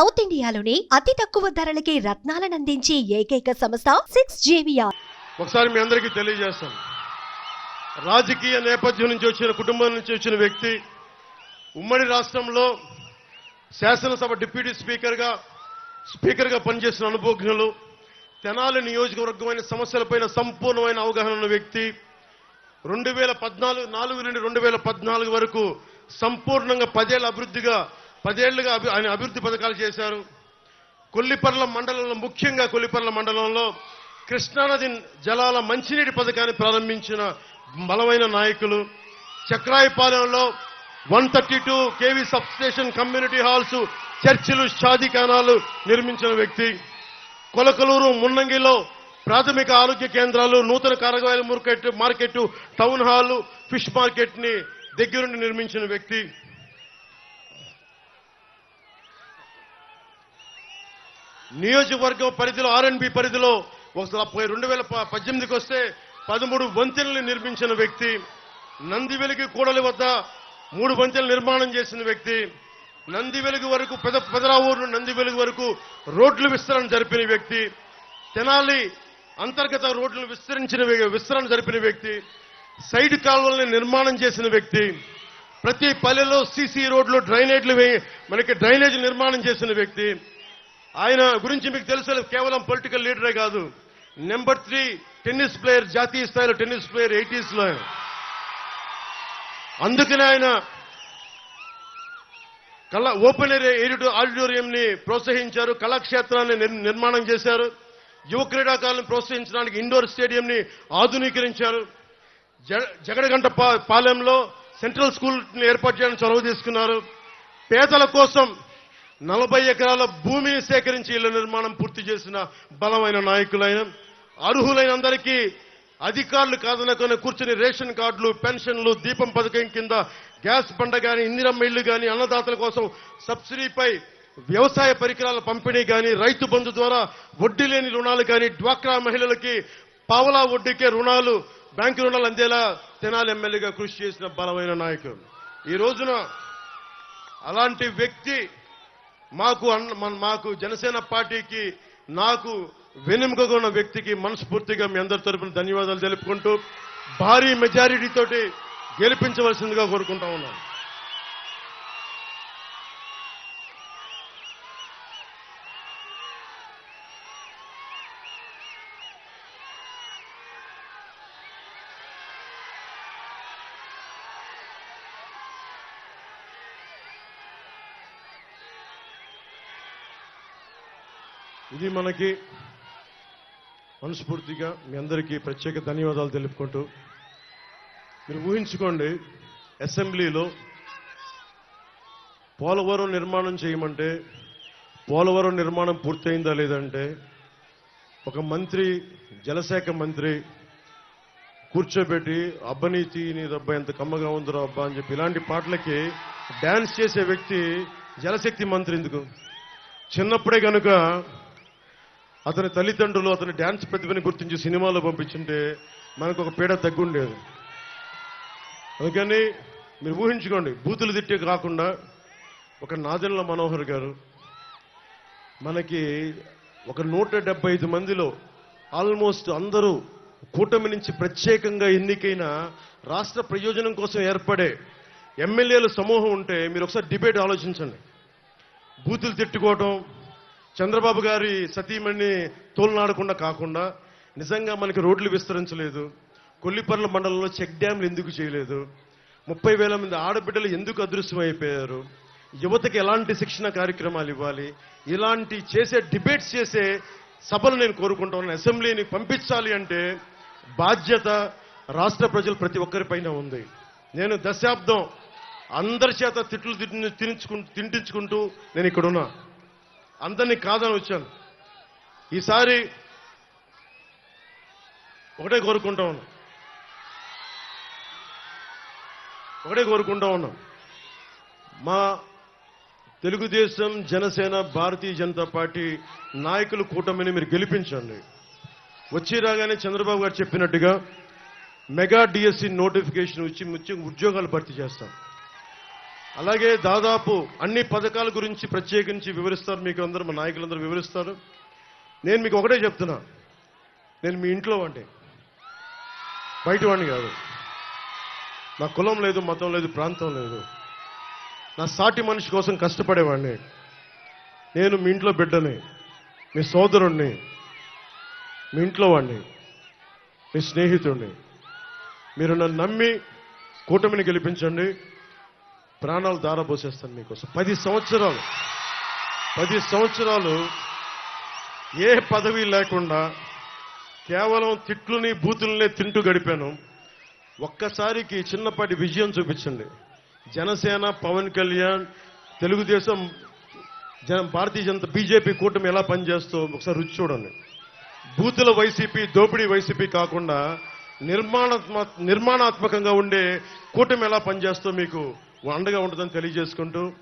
South ఇండియాలోని అతి తక్కువ ధరలకి రత్నాలనందించే ఏకైక సంస్థ సిక్స్ జేవిఆర్. ఒకసారి మీ అందరికీ తెలియజేస్తాం రాజకీయ నేపథ్యం నుంచి వచ్చిన కుటుంబం నుంచి వచ్చిన వ్యక్తి ఉమ్మడి రాష్ట్రంలో శాసనసభ డిప్యూటీ స్పీకర్గా స్పీకర్గా పనిచేసిన అనుభవజ్ఞులు తెనాలి నియోజకవర్గమైన సమస్యలపైన సంపూర్ణమైన అవగాహన ఉన్న వ్యక్తి రెండు వేల పద్నాలుగు నాలుగు నుండి రెండు వేల పద్నాలుగు వరకు సంపూర్ణంగా పదేళ్ళ అభివృద్ధిగా పదేళ్ళుగా ఆయన అభివృద్ధి పథకాలు చేశారు. కొల్లిపర్ల మండలంలో ముఖ్యంగా కొల్లిపర్ల మండలంలో కృష్ణానది జలాల మంచినీటి పథకాన్ని ప్రారంభించిన బలమైన నాయకులు. చక్రాయపాలెంలో one thirty two KV sub station community halls చర్చిలు షాదికానాలు నిర్మించిన వ్యక్తి. కొలకలూరు మున్నంగిలో ప్రాథమిక ఆరోగ్య కేంద్రాలు నూతన కారగాయల market market town hall fish మార్కెట్ని దగ్గరుండి నిర్మించిన వ్యక్తి. నియోజకవర్గం పరిధిలో ఆర్ఎన్బి పరిధిలో ఒక రెండు వేల పద్దెనిమిదికి వస్తే పదమూడు వంతెనలు నిర్మించిన వ్యక్తి నందివెలుగు కూడలి వద్ద మూడు వంతెనలు నిర్మాణం చేసిన వ్యక్తి నందివెలుగు వరకు పెద పెదరావూరు నందివెలుగు వరకు రోడ్లు విస్తరణ జరిపిన వ్యక్తి తెనాలి అంతర్గత రోడ్లు విస్తరించిన విస్తరణ జరిపిన వ్యక్తి సైడ్ కాలువల్ని నిర్మాణం చేసిన వ్యక్తి ప్రతి పల్లెలో సీసీ రోడ్లు డ్రైనేజ్లు మనకి డ్రైనేజ్ నిర్మాణం చేసిన వ్యక్తి ఆయన గురించి మీకు తెలుసు కేవలం పొలిటికల్ లీడరే కాదు. నెంబర్ త్రీ టెన్నిస్ ప్లేయర్ జాతీయ స్థాయిలో టెన్నిస్ ప్లేయర్ ఎయిటీస్లో. అందుకనే ఆయన కళ ఓపెన్ ఏరియా ఆడిటోరియం ని ప్రోత్సహించారు కళాక్షేత్రాన్ని నిర్- నిర్మాణం చేశారు యువ క్రీడాకారులను ప్రోత్సహించడానికి ఇండోర్ స్టేడియం ని ఆధునీకరించారు జగడగంట పాలెంలో సెంట్రల్ స్కూల్ ఏర్పాటు చేయడానికి చొరవ తీసుకున్నారు. పేదల కోసం నలభై ఎకరాల భూమిని సేకరించి ఇళ్ళ నిర్మాణం పూర్తి చేసిన బలమైన నాయకులైన అర్హులైన అందరికీ అధికారులు కాదనుకుని కూర్చుని రేషన్ కార్డులు పెన్షన్లు దీపం పథకం కింద గ్యాస్ బండ కానీ ఇందిరమ్మ ఇళ్ళు కానీ అన్నదాతల కోసం సబ్సిడీపై వ్యవసాయ పరికరాల పంపిణీ కానీ రైతు బంధు ద్వారా వడ్డీ లేని రుణాలు కానీ డ్వాక్రా మహిళలకి పావలా వడ్డీకే రుణాలు బ్యాంకు రుణాలు అందేలా తెనాలి ఎమ్మెల్యేగా కృషి చేసిన బలమైన నాయకుడు. ఈ రోజున అలాంటి వ్యక్తి మాకు మాకు జనసేన పార్టీకి నాకు వెనుముకగా ఉన్న వ్యక్తికి మనస్ఫూర్తిగా మీ అందరి తరపున ధన్యవాదాలు తెలుపుకుంటూ భారీ మెజారిటీతోటి గెలిపించవలసిందిగా కోరుకుంటా ఉన్నాను. ఇది మనకి మనస్ఫూర్తిగా మీ అందరికీ ప్రత్యేక ధన్యవాదాలు తెలుపుకుంటూ మీరు ఊహించుకోండి అసెంబ్లీలో పోలవరం నిర్మాణం చేయమంటే పోలవరం నిర్మాణం పూర్తయిందా లేదంటే ఒక మంత్రి జలశాఖ మంత్రి కూర్చోబెట్టి అబ్బనీతి నీ దబ్బా ఎంత కమ్మగా ఉందిరా అబ్బా అని చెప్పి ఇలాంటి పాటలకి డ్యాన్స్ చేసే వ్యక్తి జలశక్తి మంత్రి ఎందుకు? చిన్నప్పుడే కనుక అతని తల్లిదండ్రులు అతని డ్యాన్స్ ప్రతిభని గుర్తించి సినిమాలో పంపించుంటే మనకు ఒక పీడ తగ్గుండేది. అందుకని మీరు ఊహించుకోండి బూతులు తిట్టే కాకుండా ఒక నాదెండ్ల మనోహర్ గారు మనకి ఒక నూట డెబ్బై ఐదు మందిలో ఆల్మోస్ట్ అందరూ కూటమి నుంచి ప్రత్యేకంగా ఎన్నికైన రాష్ట్ర ప్రయోజనం కోసం ఏర్పడే ఎమ్మెల్యేల సమూహం ఉంటే మీరు ఒకసారి డిబేట్ ఆలోచించండి. బూతులు తిట్టుకోవటం చంద్రబాబు గారి సతీమణి తోలునాడకుండా కాకుండా నిజంగా మనకి రోడ్లు విస్తరించలేదు. కొల్లిపర్ల మండలంలో చెక్ డ్యాంలు ఎందుకు చేయలేదు? ముప్పై వేల మంది ఆడబిడ్డలు ఎందుకు అదృశ్యమైపోయారు? యువతకి ఎలాంటి శిక్షణ కార్యక్రమాలు ఇవ్వాలి? ఇలాంటి చేసే డిబేట్స్ చేసే సభలు నేను కోరుకుంటాను అసెంబ్లీని పంపించాలి అంటే బాధ్యత రాష్ట్ర ప్రజలు ప్రతి ఒక్కరిపైన ఉంది. నేను దశాబ్దం అందరి చేత తిట్లు తిని- తినించుకుంటూ తింటించుకుంటూ నేను ఇక్కడున్నా. అందరినీ కాదని వచ్చాను. ఈసారి ఒకటే కోరుకుంటా ఉన్నా. ఒకటే కోరుకుంటా ఉన్నాం. మా తెలుగుదేశం జనసేన భారతీయ జనతా పార్టీ నాయకులు కూటమిని మీరు గెలిపించండి. వచ్చి రాగానే చంద్రబాబు గారు చెప్పినట్టుగా మెగా డిఎస్సి నోటిఫికేషన్ ఇచ్చి ముఖ్యంగా ఉద్యోగాలు భర్తీ చేస్తాం. అలాగే దాదాపు అన్ని పథకాల గురించి ప్రత్యేకించి వివరిస్తారు. మీకు అందరూ మా నాయకులందరూ వివరిస్తారు. నేను మీకు ఒకటే చెప్తున్నా. నేను మీ ఇంట్లో వాడిని బయట వాడిని కాదు. నా కులం లేదు మతం లేదు ప్రాంతం లేదు. నా సాటి మనిషి కోసం కష్టపడేవాడిని. నేను మీ ఇంట్లో బిడ్డని మీ సోదరుణ్ణి మీ ఇంట్లో వాడిని మీ స్నేహితుడిని. మీరు నన్ను నమ్మి కూటమిని గెలిపించండి. ప్రాణాలు దారబోసేస్తాను మీకోసం. పది సంవత్సరాలు. పది సంవత్సరాలు ఏ పదవి లేకుండా కేవలం తిట్లుని బూతులనే తింటూ గడిపాను. ఒక్కసారికి చిన్నపాటి విజయం చూపించండి. జనసేన పవన్ కళ్యాణ్ తెలుగుదేశం జన భారతీయ జనతా బీజేపీ కూటమి ఎలా పనిచేస్తూ ఒకసారి రుచి చూడండి. బూతుల వైసీపీ దోపిడీ వైసీపీ కాకుండా నిర్మాణాత్మ నిర్మాణాత్మకంగా ఉండే కూటమి ఎలా పనిచేస్తూ మీకు అండగా ఉంటుందని తెలియజేసుకుంటూ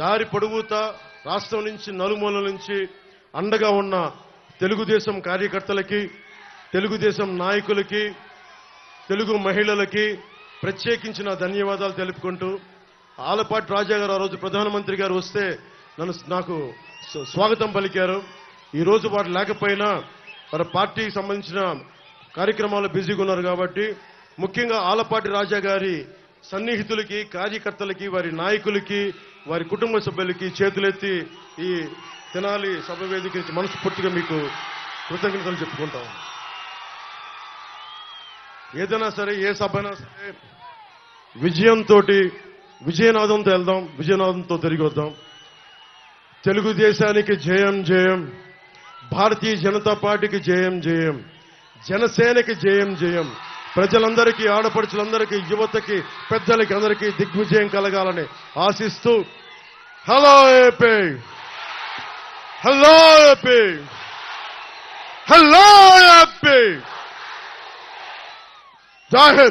దారి పొడుగుతా రాష్ట్రం నుంచి నలుమూలల నుంచి అండగా ఉన్న తెలుగుదేశం కార్యకర్తలకి తెలుగుదేశం నాయకులకి తెలుగు మహిళలకి ప్రత్యేకించిన ధన్యవాదాలు తెలుపుకుంటూ ఆలపాటి రాజా గారు ఆ రోజు ప్రధానమంత్రి గారు వస్తే నన్ను నాకు స్వాగతం పలికారు. ఈరోజు వాటి వారు లేకపోయినా వారి పార్టీకి సంబంధించిన కార్యక్రమాలు బిజీగా ఉన్నారు కాబట్టి ముఖ్యంగా ఆలపాటి రాజా గారి సన్నిహితులకి కార్యకర్తలకి వారి నాయకులకి వారి కుటుంబ సభ్యులకి చేతులెత్తి ఈ తెనాలి సభ వేదిక నుంచి మనస్ఫూర్తిగా మీకు కృతజ్ఞతలు చెప్పుకుంటాం ఏదైనా సరే ఏ సభ అయినా సరే విజయంతో విజయనాదంతో వెళ్దాం విజయనాదంతో తిరిగి వద్దాం. తెలుగుదేశానికి జయం జయం. భారతీయ జనతా పార్టీకి జయం జయం. జనసేనకి జయం జయం. ప్రజలందరికీ ఆడపడుచులందరికీ యువతకి పెద్దలకి అందరికీ దిగ్విజయం కలగాలని ఆశిస్తూ hello AP! Hello AP! Hello AP! జై